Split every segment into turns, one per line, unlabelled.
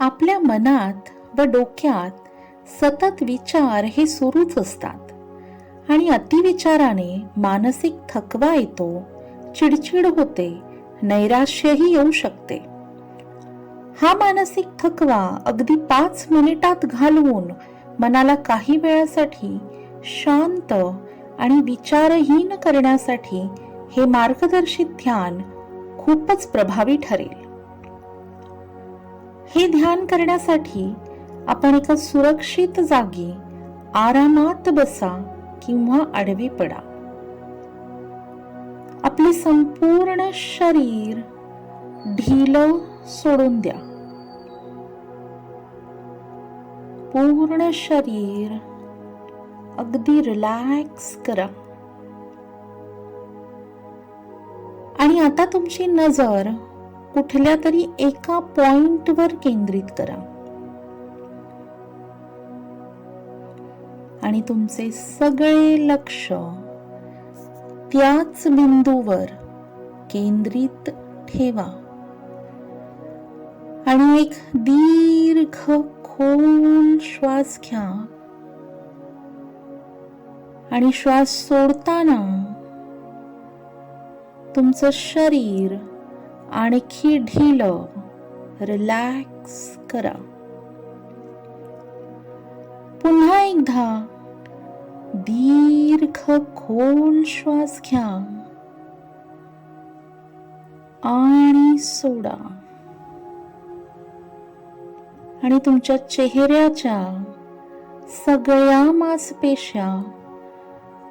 आपल्या मनात व डोक्यात सतत विचार हे सुरूच असतात. आणि अतिविचाराने मानसिक थकवा येतो चिडचिड होते नैराश्यही येऊ शकते. हा मानसिक थकवा अगदी पाच मिनिटात घालवून मनाला काही वेळासाठी शांत आणि विचारहीन करण्यासाठी हे मार्गदर्शित ध्यान खूपच प्रभावी ठरेल. हे ध्यान करण्यासाठी आपण एका सुरक्षित जागी आरामात बसा किंवा आडवे पडा. आपले संपूर्ण शरीर ढील सोडून द्या. पूर्ण शरीर अगदी रिलॅक्स करा. आणि आता तुमची नजर कुठल्या तरी एका पॉइंटवर केंद्रित करा. आणि तुमचे सगळे लक्ष त्याच बिंदूवर केंद्रित ठेवा. आणि एक दीर्घ खोल श्वास घ्या. आणि श्वास सोडताना तुमचं शरीर आणखी ढील रिलॅक्स करा. पुन्हा एकदा दीर्घ खोल श्वास घ्या आणि सोडा. आणि तुमच्या चेहऱ्याच्या सगळ्या मांसपेशा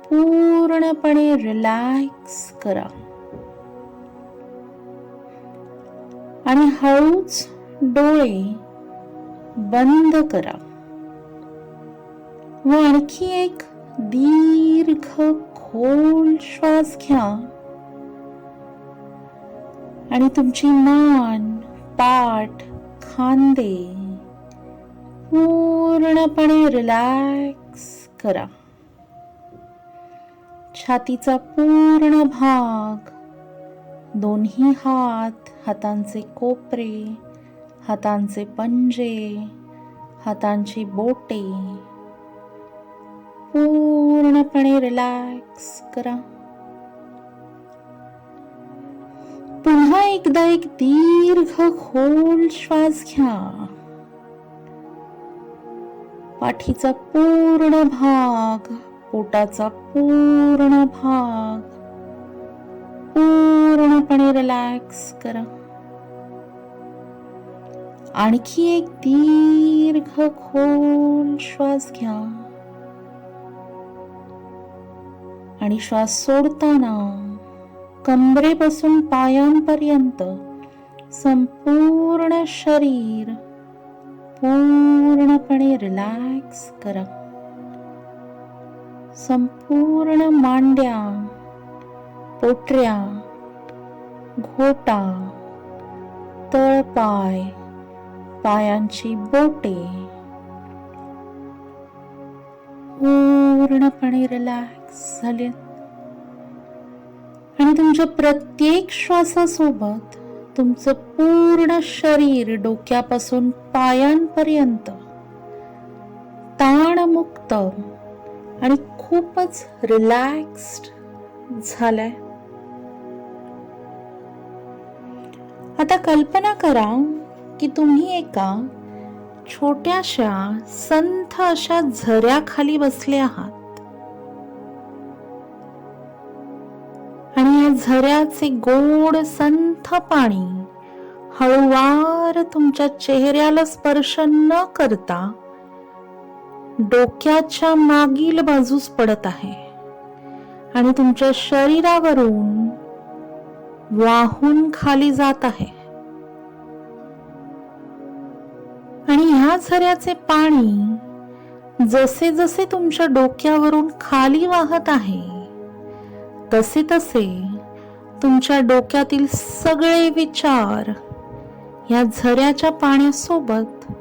पूर्णपणे रिलॅक्स करा. आणि हळूच डोळे बंद करा. व आणखी एक दीर्घ खोल श्वास घ्या. आणि तुमची मान पाठ खांदे पूर्णपणे रिलॅक्स करा. छातीचा पूर्ण भाग दोन्ही हात हातांचे कोपरे हातांचे पंजे हातांची बोटे. पूर्णपणे रिलॅक्स करा. पुन्हा एकदा एक दीर्घ खोल श्वास घ्या. पाठीचा पूर्ण भाग पोटाचा पूर्ण भाग पूर्णपणे रिलॅक्स करा. आणखी एक दीर्घ खोल श्वास घ्या. आणि श्वास सोडताना कंबरेपासून पायांपर्यंत संपूर्ण शरीर पूर्णपणे रिलॅक्स करा. संपूर्ण मांड्या पोटऱ्या घोटा तळपाय पायांची बोटे पूर्णपणे रिलॅक्स झाले. आणि तुमच्या प्रत्येक श्वासासोबत तुमचं पूर्ण शरीर डोक्यापासून पायांपर्यंत ताणमुक्त आणि खूपच रिलॅक्स्ड झालाय. आता कल्पना करा की तुम्ही एका छोट्याशा संथ अशा झऱ्याखाली बसले आहात. आणि या झऱ्याचे गोड संथ पाणी हळूवार तुमच्या चेहऱ्याला स्पर्श न करता डोक्याच्या मागील बाजूस पडत आहे. आणि तुमच्या शरीरावरून वाहून खाली जात आहे. ह्या झऱ्याचे पाणी जसे जसे तुमच्या डोक्यावरून खाली वाहत आहे तसे तसे तुमच्या डोक्यातील सगळे विचार या झऱ्याच्या पाण्यासोबत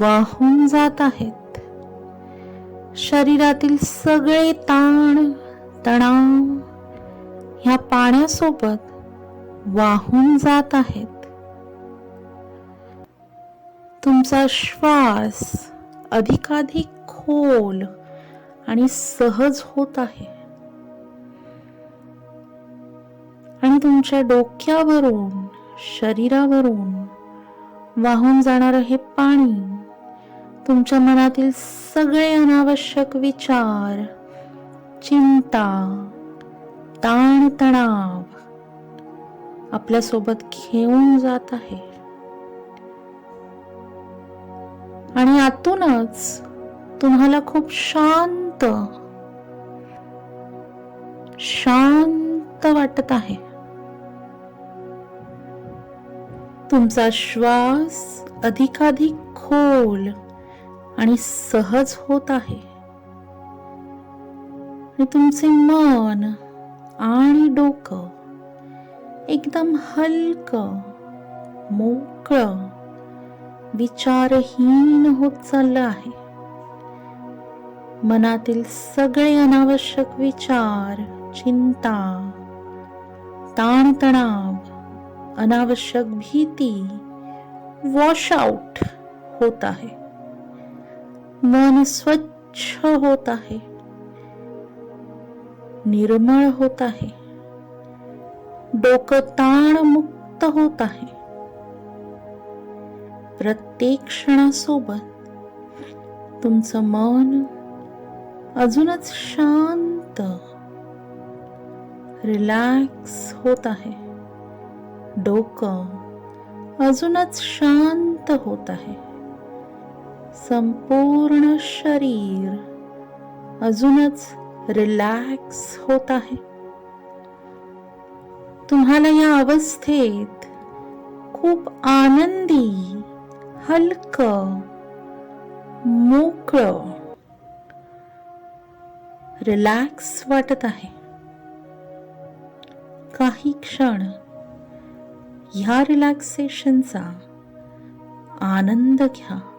वाहून जात आहेत. शरीरातील सगळे ताण तणाव ह्या पाण्यासोबत वाहून जात आहेत. तुमचा श्वास अधिकाधिक खोल आणि सहज होत आहे. आणि तुमच्या डोक्यावरून शरीरावरून वाहून जाणारं हे पाणी तुमच्या मनातील सगळे अनावश्यक विचार चिंता ताणतणाव आपल्यासोबत घेऊन जात आहे. आणि आतूनच तुम्हाला खूप शांत शांत वाटत आहे. तुमचा श्वास अधिकाधिक खोल आणि सहज होत आहे. आणि तुमचे मन आणि डोकं एकदम हलकं मोकळं विचारहीन होत चाललं आहे. मनातील सगळे अनावश्यक विचार चिंता ताणतणाव अनावश्यक भीती वॉश आउट होत आहे. मन स्वच्छ होत आहे. निर्मळ होत आहे. डोकं ताणमुक्त होत आहे. प्रत्येक क्षणासोबत तुमचं मन अजूनच शांत रिलॅक्स होत आहे. डोकं अजूनच शांत होत आहे. संपूर्ण शरीर अजूनच रिलॅक्स होत आहे. तुम्हाला या अवस्थेत खूप आनंदी हलक मोकळं रिलॅक्स वाटत आहे. काही क्षण ह्या रिलॅक्सेशनचा आनंद घ्या.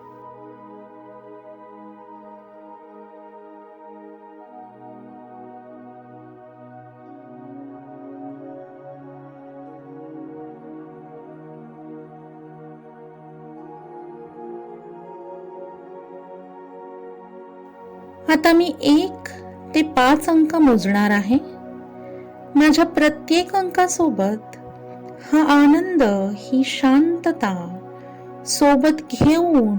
आता मी एक ते पाच अंक मोजणार आहे. माझ्या प्रत्येक अंकासोबत हा आनंद ही शांतता सोबत घेऊन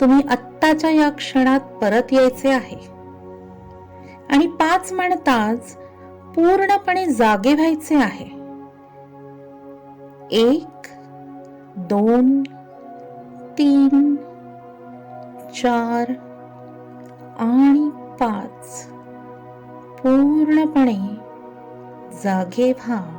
तुम्ही आत्ताच्या या क्षणात परत यायचे आहे. आणि पाच म्हणताच पूर्णपणे जागे व्हायचे आहे. एक दोन तीन चार आणि पाच. पूर्णपणे जागे व्हा